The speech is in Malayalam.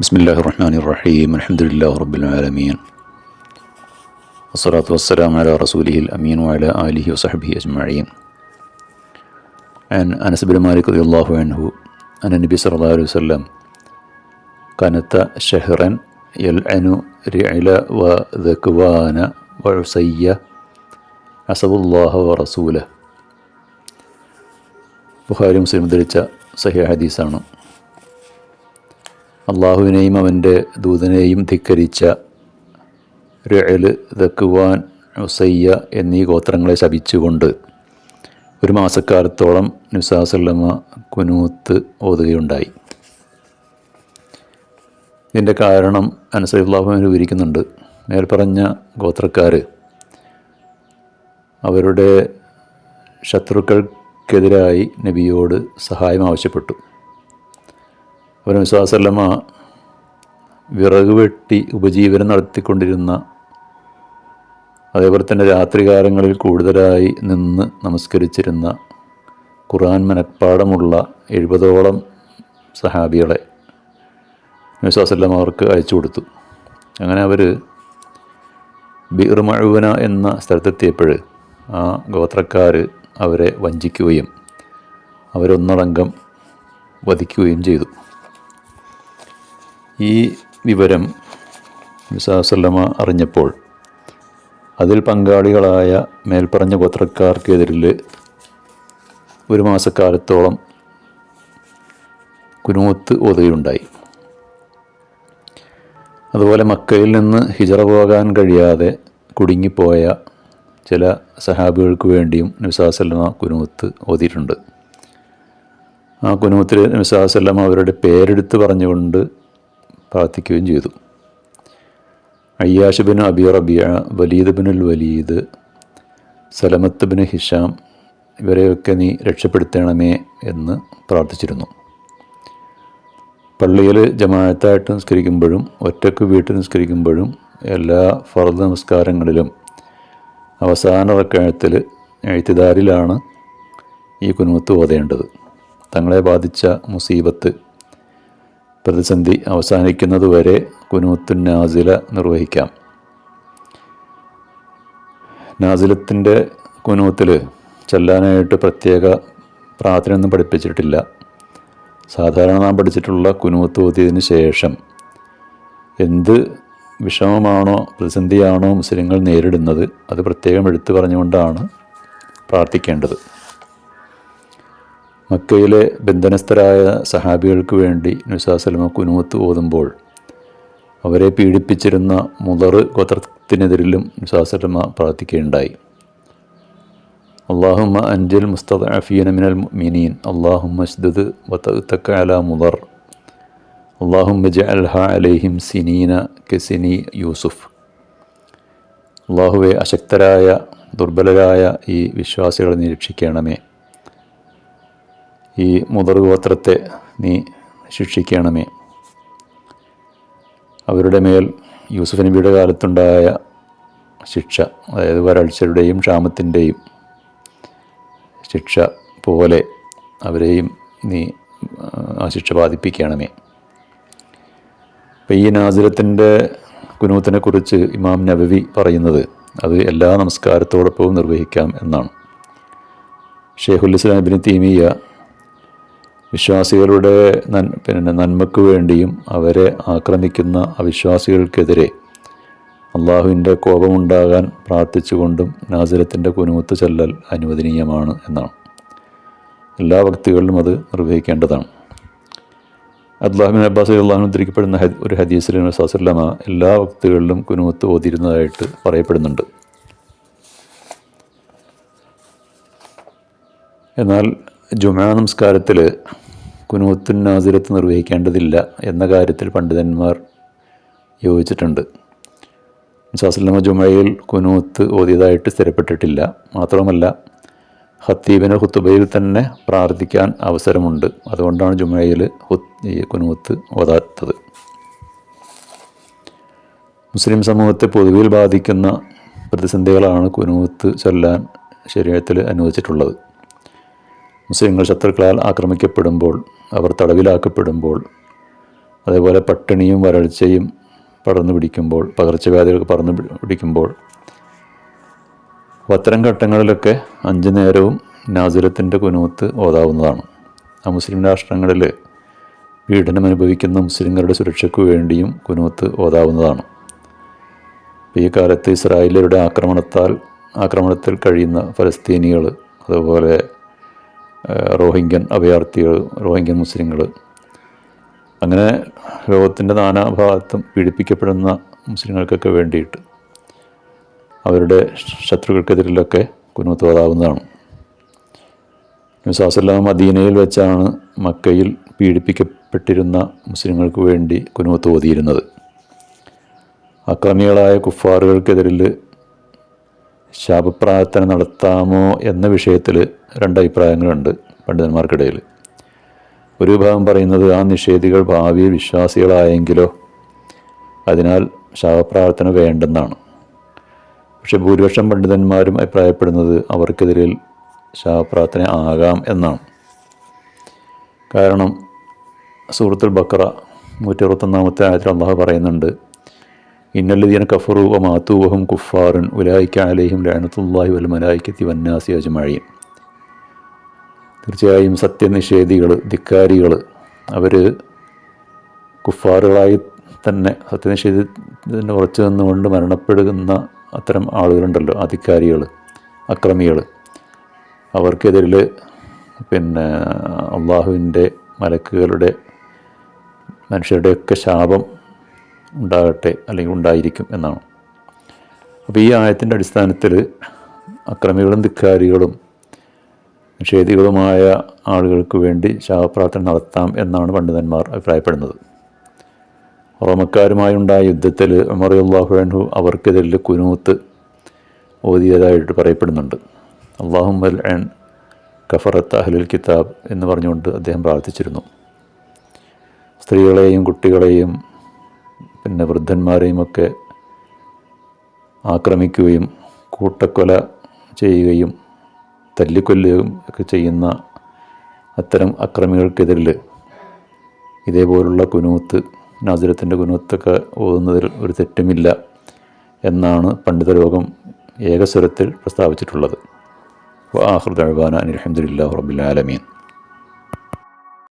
بسم الله الرحمن الرحيم الحمد لله رب العالمين والصلاة والسلام على رسوله الأمين وعلى آله وصحبه أجمعين عن أنس بن مالك رضي الله عنه أن النبي صلى الله عليه وسلم كانت شهرا يلعن رعل وذكوان وعصية حسب الله ورسوله ബുഖാരി മുസ്ലിം ധരിച്ച സഹി ഹദീസാണ് അള്ളാഹുവിനെയും അവന്റെ ദൂതനെയും ധിക്കരിച്ച രഅൽ ദക്കുവാൻ ഉസയ്യ എന്നീ ഗോത്രങ്ങളെ ശപിച്ചുകൊണ്ട് ഒരു മാസക്കാലത്തോളം നിസാസല്ലമ്മ കുനൂത്ത് ഓതുകയുണ്ടായി. ഇതിന്റെ കാരണം അനസല്ലാഹുവിന് വിവരിക്കുന്നുണ്ട്. മേൽപ്പറഞ്ഞ ഗോത്രക്കാർ അവരുടെ ശത്രുക്കൾക്കെതിരായി നബിയോട് സഹായം ആവശ്യപ്പെട്ടു. അവർ വിശ്വാസലമ വിറക് വെട്ടി ഉപജീവനം നടത്തിക്കൊണ്ടിരുന്ന അതേപോലെ തന്നെ രാത്രികാലങ്ങളിൽ കൂടുതലായി നിന്ന് നമസ്കരിച്ചിരുന്ന ഖുറാൻ മനപ്പാടമുള്ള എഴുപതോളം സഹാബികളെ വിശ്വാസല്ലം അവർക്ക് അയച്ചു കൊടുത്തു. അങ്ങനെ അവർ ബീർ മഴുവന എന്ന സ്ഥലത്തെത്തിയപ്പോൾ ആ ഗോത്രക്കാർ അവരെ വഞ്ചിക്കുകയും അവരൊന്നടങ്കം വധിക്കുകയും ചെയ്തു. ഈ വിവരം വിസാസല്ലമ അറിഞ്ഞപ്പോൾ അതിൽ പങ്കാളികളായ മേൽപ്പറഞ്ഞ ഗോത്രക്കാർക്കെതിരിൽ ഒരു മാസക്കാലത്തോളം കുനൂത്ത് ഓതുകയുണ്ടായി. അതുപോലെ മക്കയിൽ നിന്ന് ഹിജറ പോകാൻ കഴിയാതെ കുടുങ്ങിപ്പോയ ചില സഹാബികൾക്ക് വേണ്ടിയും നബിസാസല്ലമ കുനൂത്ത് ഓതിയിട്ടുണ്ട്. ആ കുനൂത്തിൽ നബിസാസല്ലമ അവരുടെ പേരെടുത്ത് പറഞ്ഞുകൊണ്ട് പ്രാർത്ഥിക്കുകയും ചെയ്തു. Ayyash bin Abi Rabia Walid ബിനുൽ Walid സലമത്ത് bin Hisham ഇവരെയൊക്കെ നീ രക്ഷപ്പെടുത്തണമേ എന്ന് പ്രാർത്ഥിച്ചിരുന്നു. പള്ളിയിൽ ജമാഅത്തായിട്ട് നിസ്കരിക്കുമ്പോഴും ഒറ്റയ്ക്ക് വീട്ടിൽ നിസ്കരിക്കുമ്പോഴും എല്ലാ ഫർദ് നമസ്കാരങ്ങളിലും അവസാന റക്കായത്തിൽ എഴുത്തിദാരിലാണ് ഈ കുനുമത്ത് ഓതേണ്ടത്. തങ്ങളെ ബാധിച്ച മുസീബത്ത് പ്രതിസന്ധി അവസാനിക്കുന്നതുവരെ കുനൂത്തുൻ നാസില നിർവഹിക്കാം. നാസിലത്തിന്റെ കുനൂത്തിൽ ചെല്ലാനായിട്ട് പ്രത്യേക പ്രാർത്ഥനയൊന്നും പഠിപ്പിച്ചിട്ടില്ല. സാധാരണ നാം പഠിച്ചിട്ടുള്ള കുനൂത്ത് ഓതിയതിന് ശേഷം എന്ത് വിഷമമാണോ പ്രതിസന്ധിയാണോ മുസ്ലിങ്ങൾ നേരിടുന്നത് അത് പ്രത്യേകം എടുത്തു പറഞ്ഞുകൊണ്ടാണ് പ്രാർത്ഥിക്കേണ്ടത്. മക്കയിലെ ബന്ധനസ്ഥരായ സഹാബികൾക്ക് വേണ്ടി നുസാസലമ കുനൂത്ത് ഓതുമ്പോൾ അവരെ പീഡിപ്പിച്ചിരുന്ന മുതറ് ഗോത്രത്തിനെതിരിലും നുസാസലമ പ്രാർത്ഥിക്കുകയുണ്ടായി. അള്ളാഹുമ്മ അഞ്ചൽ മുസ്തഫീന മിനൽ മിനീൻ അള്ളാഹുമ്മ അഷ്ദദ് വത്തക്ക അല മുദർ. അള്ളാഹുമ്മ അൽഹ അലൈഹിം സിനീന കെസിനി യൂസുഫ്. അള്ളാഹുവെ അശക്തരായ ദുർബലരായ ഈ വിശ്വാസികളെ നിരീക്ഷിക്കണമേ ഈ മുതർഗോത്രത്തെ നീ ശിക്ഷിക്കണമേ. അവരുടെ മേൽ യൂസുഫ് നബിയുടെ കാലത്തുണ്ടായ ശിക്ഷ അതായത് വരൾച്ചയുടെയും ക്ഷാമത്തിന്റെയും ശിക്ഷ പോലെ അവരെയും നീ ആ ശിക്ഷ ബാധിപ്പിക്കണമേ. ഈ നാസിലത്തിന്റെ കുനൂത്തിനെ കുറിച്ച് ഇമാം നബവി പറയുന്നത് അത് എല്ലാ നമസ്കാരത്തോടൊപ്പവും നിർവഹിക്കാം എന്നാണ്. ഷെയ്ഖുൽ ഇസ്ലാം ഇബിന് തീമിയ വിശ്വാസികളുടെ നൻ പിന്നെ നന്മയ്ക്ക് വേണ്ടിയും അവരെ ആക്രമിക്കുന്ന അവിശ്വാസികൾക്കെതിരെ അള്ളാഹുവിന്റെ കോപമുണ്ടാകാൻ പ്രാർത്ഥിച്ചുകൊണ്ടും നാസിരത്തിന്റെ കുനുമുത്ത് ചെല്ലൽ അനുവദനീയമാണ് എന്നാണ്. എല്ലാ വ്യക്തികളിലും അത് നിർവഹിക്കേണ്ടതാണ്. അബ്ദുല്ലാഹിബിൻ അബ്ബാസ് അള്ളാഹു ഉദ്ധരിക്കപ്പെടുന്ന ഒരു ഹദീസിൽ നസാസുല്ലമ എല്ലാ വ്യക്തികളിലും കുനുമുത്ത് ഓതിരുന്നതായിട്ട് പറയപ്പെടുന്നുണ്ട്. എന്നാൽ ജുമാ നമസ്കാരത്തിൽ കുനൂത്തുൻ നാസിരത്ത് നിർവഹിക്കേണ്ടതില്ല എന്ന കാര്യത്തിൽ പണ്ഡിതന്മാർ യോജിച്ചിട്ടുണ്ട്. മുസാസ്ലമ ജുമയിൽ കുനൂത്ത് ഓതിയതായിട്ട് സ്ഥിരപ്പെട്ടിട്ടില്ല. മാത്രമല്ല ഹത്തീബിന് ഹുത്തുബയിൽ തന്നെ പ്രാർത്ഥിക്കാൻ അവസരമുണ്ട്. അതുകൊണ്ടാണ് ജുമയിൽ ഈ കുനൂത്ത് ഓതാത്തത്. മുസ്ലിം സമൂഹത്തെ പൊതുവിൽ ബാധിക്കുന്ന പ്രതിസന്ധികളാണ് കുനൂത്ത് ചൊല്ലാൻ ശരീരത്തിൽ അനുവദിച്ചിട്ടുള്ളത്. മുസ്ലിങ്ങൾ ശത്രുക്കളാൽ ആക്രമിക്കപ്പെടുമ്പോൾ അവർ തടവിലാക്കപ്പെടുമ്പോൾ അതേപോലെ പട്ടിണിയും വരൾച്ചയും പടർന്നു പിടിക്കുമ്പോൾ പകർച്ചവ്യാധികൾ പടർന്നു പിടിക്കുമ്പോൾ അത്തരം ഘട്ടങ്ങളിലൊക്കെ അഞ്ചു നേരവും നാസുരത്തിന്റെ കുനൂത്ത് ഓതാവുന്നതാണ്. ആ മുസ്ലിം രാഷ്ട്രങ്ങളിൽ പീഡനം അനുഭവിക്കുന്ന മുസ്ലിങ്ങളുടെ സുരക്ഷയ്ക്ക് വേണ്ടിയും കുനൂത്ത് ഓതാവുന്നതാണ്. ഈ കാലത്ത് ഇസ്രായേലരുടെ ആക്രമണത്താൽ ആക്രമണത്തിൽ കഴിയുന്ന ഫലസ്തീനികൾ അതുപോലെ റോഹിംഗ്യൻ അഭയാർത്ഥികൾ റോഹിംഗ്യൻ മുസ്ലിങ്ങൾ. അങ്ങനെ ലോകത്തിന്റെ നാനാഭാഗത്തും പീഡിപ്പിക്കപ്പെടുന്ന മുസ്ലിങ്ങൾക്കൊക്കെ വേണ്ടിയിട്ട് അവരുടെ ശത്രുക്കൾക്കെതിരിലൊക്കെ കുനൂത്ത് ഓതാവുന്നതാണ് നബിസാസല്ലാം മദീനയിൽ വെച്ചാണ് മക്കയിൽ പീഡിപ്പിക്കപ്പെട്ടിരുന്ന മുസ്ലിങ്ങൾക്ക് വേണ്ടി കുനുവത്ത് ഓതിയിരുന്നത്. അക്രമികളായ കുഫാറുകൾക്കെതിരിൽ ശാപപ്രാർത്ഥന നടത്താമോ എന്ന വിഷയത്തിൽ രണ്ട് അഭിപ്രായങ്ങളുണ്ട് പണ്ഡിതന്മാർക്കിടയിൽ ഒരു വിഭാഗം പറയുന്നത് ആ നിഷേധികൾ ഭാവിയിൽ വിശ്വാസികളായെങ്കിലോ അതിനാൽ ശാപപ്രാർത്ഥന വേണ്ടെന്നാണ്. പക്ഷെ ഭൂരിപക്ഷം പണ്ഡിതന്മാരും അഭിപ്രായപ്പെടുന്നത് അവർക്കെതിരിൽ ശാപപ്രാർത്ഥന ആകാം എന്നാണ്. കാരണം സൂറത്തുൽ ബക്ര നൂറ്റി അറുപത്തൊന്നാമത്തെ ആയത്തിൽ അള്ളാഹു പറയുന്നുണ്ട് ഇന്നല്ലദീന കഫറു വ മാത്തൂവഹും കുഫാറുൻ ഉലായിക്ക അലൈഹിം ലാനത്തുല്ലാഹി വൽ മലായിക്കത്തി വന്നാസി അജ്മഴയും തീർച്ചയായും സത്യനിഷേധികൾ ധിക്കാരികൾ അവർ കുഫാറുകളായി തന്നെ സത്യനിഷേധത്തിന് ഉറച്ചു നിന്നുകൊണ്ട് മരണപ്പെടുന്ന അത്തരം ആളുകളുണ്ടല്ലോ അധികാരികൾ അക്രമികൾ അവർക്കെതിരിൽ പിന്നെ അള്ളാഹുവിന്റെ മലക്കുകളുടെ മനുഷ്യരുടെയൊക്കെ ശാപം ഉണ്ടാകട്ടെ അല്ലെങ്കിൽ ഉണ്ടായിരിക്കും എന്നാണ്. അപ്പോൾ ഈ ആയത്തിന്റെ അടിസ്ഥാനത്തിൽ അക്രമികളും ധിക്കാരികളും നിഷേധികളുമായ ആളുകൾക്ക് വേണ്ടി ശാപപ്രാർത്ഥന നടത്താം എന്നാണ് പണ്ഡിതന്മാർ അഭിപ്രായപ്പെടുന്നത്. റോമക്കാരുമായുണ്ടായ യുദ്ധത്തിൽ ഉമറിയുള്ളാഹു അവർക്കെതിരിൽ കുനൂത്ത് ഓതിയതായിട്ട് പറയപ്പെടുന്നുണ്ട്. അള്ളാഹും അൽ ആൻ കഫറത്ത് അഹ്ലുൽ കിതാബ് എന്ന് പറഞ്ഞുകൊണ്ട് അദ്ദേഹം പ്രാർത്ഥിച്ചിരുന്നു. സ്ത്രീകളെയും കുട്ടികളെയും പിന്നെ വൃദ്ധന്മാരെയും ഒക്കെ ആക്രമിക്കുകയും കൂട്ടക്കൊല ചെയ്യുകയും തല്ലിക്കൊല്ലുകയും ഒക്കെ ചെയ്യുന്ന അത്തരം അക്രമികൾക്കെതിരിൽ ഇതേപോലുള്ള കുനൂത്ത് നാസിരത്തിന്റെ കുനൂത്തൊക്കെ ഓതുന്നതിൽ ഒരു തെറ്റുമില്ല എന്നാണ് പണ്ഡിത ലോകം ഏകസ്വരത്തിൽ പ്രസ്താവിച്ചിട്ടുള്ളത്. വാഹൃദാന റബ്ബിൽ റബ്ബുലാലമീൻ